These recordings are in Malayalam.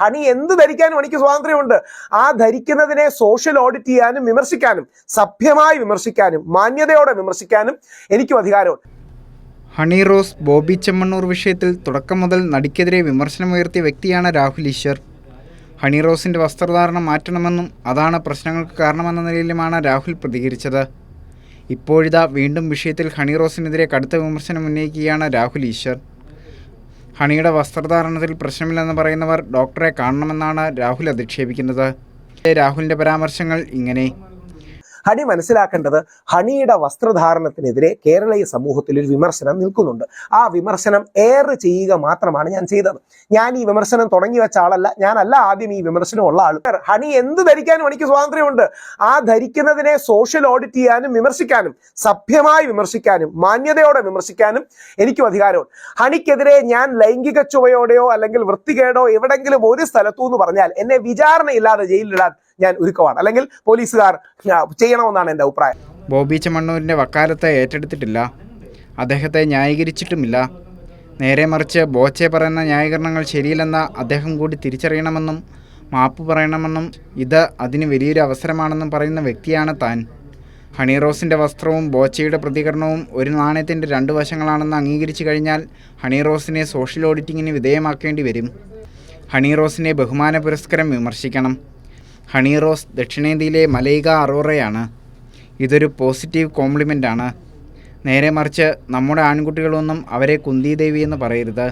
ഹണി എന്ത് ധരിക്കാനും എനിക്ക് സ്വാതന്ത്ര്യമുണ്ട്. ആ ധരിക്കുന്നതിനെ സോഷ്യൽ ഓഡിറ്റ് ചെയ്യാനും വിമർശിക്കാനും സഭ്യമായി വിമർശിക്കാനും മാന്യതയോടെ വിമർശിക്കാനും എനിക്കും അധികാരമുണ്ട്. ഹണി റോസ് ബോബി ചെമ്മണ്ണൂർ വിഷയത്തിൽ തുടക്കം മുതൽ നടിക്കെതിരെ വിമർശനമുയർത്തിയ വ്യക്തിയാണ് രാഹുൽ ഈശ്വർ. ഹണി റോസിന്റെ വസ്ത്രധാരണം മാറ്റണമെന്നും അതാണ് പ്രശ്നങ്ങൾക്ക് കാരണമെന്ന നിലയിലുമാണ് രാഹുൽ പ്രതികരിച്ചത്. ഇപ്പോഴിതാ വീണ്ടും വിഷയത്തിൽ ഹണി റോസിനെതിരെ കടുത്ത വിമർശനം ഉന്നയിക്കുകയാണ് രാഹുൽ ഈശ്വർ. ഹണിയുടെ വസ്ത്രധാരണത്തിൽ പ്രശ്നമില്ലെന്ന് പറയുന്നവർ ഡോക്ടറെ കാണണമെന്നാണ് രാഹുൽ അധിക്ഷേപിക്കുന്നത്. രാഹുലിന്റെ പരാമർശങ്ങൾ ഇങ്ങനെ. ഹണി മനസ്സിലാക്കേണ്ടത് ഹണിയുടെ വസ്ത്രധാരണത്തിനെതിരെ കേരളീയ സമൂഹത്തിൽ ഒരു വിമർശനം നിൽക്കുന്നുണ്ട്. ആ വിമർശനം എയർ ചെയ്യുക മാത്രമാണ് ഞാൻ ചെയ്തത്. ഞാൻ ഈ വിമർശനം തുടങ്ങി വെച്ച ആളല്ല ഞാനല്ല ആദ്യം ഈ വിമർശനം ഉള്ള ആൾ ഹണി എന്ത് ധരിക്കാനും എനിക്ക് സ്വാതന്ത്ര്യമുണ്ട്. ആ ധരിക്കുന്നതിനെ സോഷ്യൽ ഓഡിറ്റ് ചെയ്യാനും വിമർശിക്കാനും സഭ്യമായി വിമർശിക്കാനും മാന്യതയോടെ വിമർശിക്കാനും എനിക്കും അധികാരമുണ്ട്. ഹണിക്കെതിരെ ഞാൻ ലൈംഗിക ചുവയോടെയോ അല്ലെങ്കിൽ വൃത്തികേടോ എവിടെങ്കിലും ഒരു സ്ഥലത്തു എന്ന് പറഞ്ഞാൽ എന്നെ വിചാരണയില്ലാതെ ജയിലിലിടാൻ ഞാൻ ഒരുക്കമാണ്. അല്ലെങ്കിൽ പോലീസുകാർ ചെയ്യണമെന്നാണ് എന്റെ അഭിപ്രായം. ബോബി ചെമ്മണ്ണൂരിന്റെ വക്കാലത്തെ ഏറ്റെടുത്തിട്ടില്ല. അദ്ദേഹത്തെ ന്യായീകരിച്ചിട്ടുമില്ല. നേരെ മറിച്ച് ബോച്ചെ പറയുന്ന ന്യായീകരണങ്ങൾ ശരിയില്ലെന്ന അദ്ദേഹം കൂടി തിരിച്ചറിയണമെന്നും മാപ്പ് പറയണമെന്നും ഇത് അതിന് വലിയൊരു അവസരമാണെന്നും പറയുന്ന വ്യക്തിയാണ് താൻ. ഹണി റോസിന്റെ വസ്ത്രവും ബോച്ചയുടെ പ്രതികരണവും ഒരു നാണയത്തിന്റെ രണ്ട് വശങ്ങളാണെന്ന് അംഗീകരിച്ചു കഴിഞ്ഞാൽ ഹണി റോസിനെ സോഷ്യൽ ഓഡിറ്റിങ്ങിന് വിധേയമാക്കേണ്ടി വരും. ഹണി റോസിനെ ബഹുമാന പുരസ്കാരം വിമർശിക്കണം. ഹണി റോസ് ദക്ഷിണേന്ത്യയിലെ മലൈക അറോറയാണ്. ഇതൊരു പോസിറ്റീവ് കോംപ്ലിമെന്റ് ആണ് നേരെ മറിച്ച് നമ്മുടെ ആൺകുട്ടികളൊന്നും അവരെ കുന്തി ദേവി എന്ന് പറയരുത്.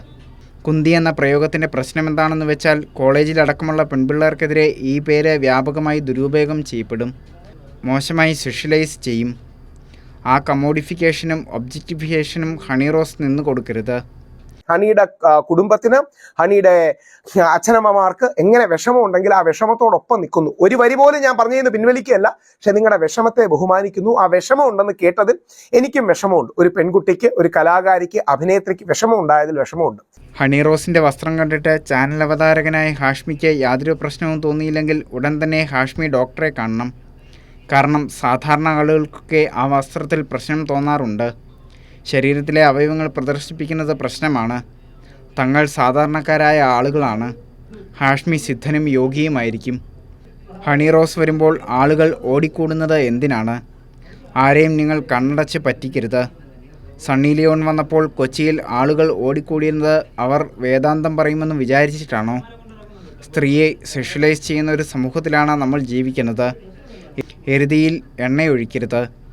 കുന്തി എന്ന പ്രയോഗത്തിന്റെ പ്രശ്നം എന്താണെന്ന് വെച്ചാൽ കോളേജിലടക്കമുള്ള പെൺപിള്ളേർക്കെതിരെ ഈ പേര് വ്യാപകമായി ദുരുപയോഗം ചെയ്യപ്പെടും. മോശമായി സെഷ്യലൈസ് ചെയ്യും. ആ കമോഡിഫിക്കേഷനും ഒബ്ജക്റ്റിഫിക്കേഷനും ഹണിറോസ് നിന്ന് കൊടുക്കരുത് ഹണിയുടെ കുടുംബത്തിന് ഹണിയുടെ അച്ഛനമ്മമാർക്ക് എങ്ങനെ വിഷമം ഉണ്ടെങ്കിൽ ആ വിഷമത്തോടൊപ്പം നിൽക്കുന്നു. ഒരു വരി പോലും ഞാൻ പറഞ്ഞു പറഞ്ഞതിന് പിൻവലിക്കുകയല്ല പക്ഷെ നിങ്ങളുടെ വിഷമത്തെ ബഹുമാനിക്കുന്നു. ആ വിഷമം ഉണ്ടെന്ന് കേട്ടതിൽ എനിക്കും വിഷമമുണ്ട്. ഒരു പെൺകുട്ടിക്ക് ഒരു കലാകാരിക്ക് അഭിനേത്രിക്ക് വിഷമം ഉണ്ടായതിൽ വിഷമമുണ്ട്. ഹണി റോസിന്റെ വസ്ത്രം കണ്ടിട്ട് ചാനൽ അവതാരകനായ ഹാഷ്മിക്ക് യാതൊരു പ്രശ്നവും തോന്നിയില്ലെങ്കിൽ ഉടൻ തന്നെ ഹാഷ്മി ഡോക്ടറെ കാണണം. കാരണം സാധാരണ ആളുകൾക്കൊക്കെ ആ വസ്ത്രത്തിൽ പ്രശ്നം തോന്നാറുണ്ട്. ശരീരത്തിലെ അവയവങ്ങൾ പ്രദർശിപ്പിക്കുന്നത് പ്രശ്നമാണ്. തങ്ങൾ സാധാരണക്കാരായ ആളുകളാണ്. ഹാഷ്മി സിദ്ധനും യോഗിയുമായിരിക്കും. ഹണി റോസ് വരുമ്പോൾ ആളുകൾ ഓടിക്കൂടുന്നത് എന്തിനാണ്? ആരെയും നിങ്ങൾ കണ്ണടച്ച് പറ്റിക്കരുത്. സണ്ണി ലിയോൺ വന്നപ്പോൾ കൊച്ചിയിൽ ആളുകൾ ഓടിക്കൂടിയിരുന്നത് അവർ വേദാന്തം പറയുമെന്ന് വിചാരിച്ചിട്ടാണോ? സ്ത്രീയെ സെഷ്യലൈസ് ചെയ്യുന്ന ഒരു സമൂഹത്തിലാണ് നമ്മൾ ജീവിക്കുന്നത്. എരുതിയിൽ എണ്ണയൊഴിക്കരുത്.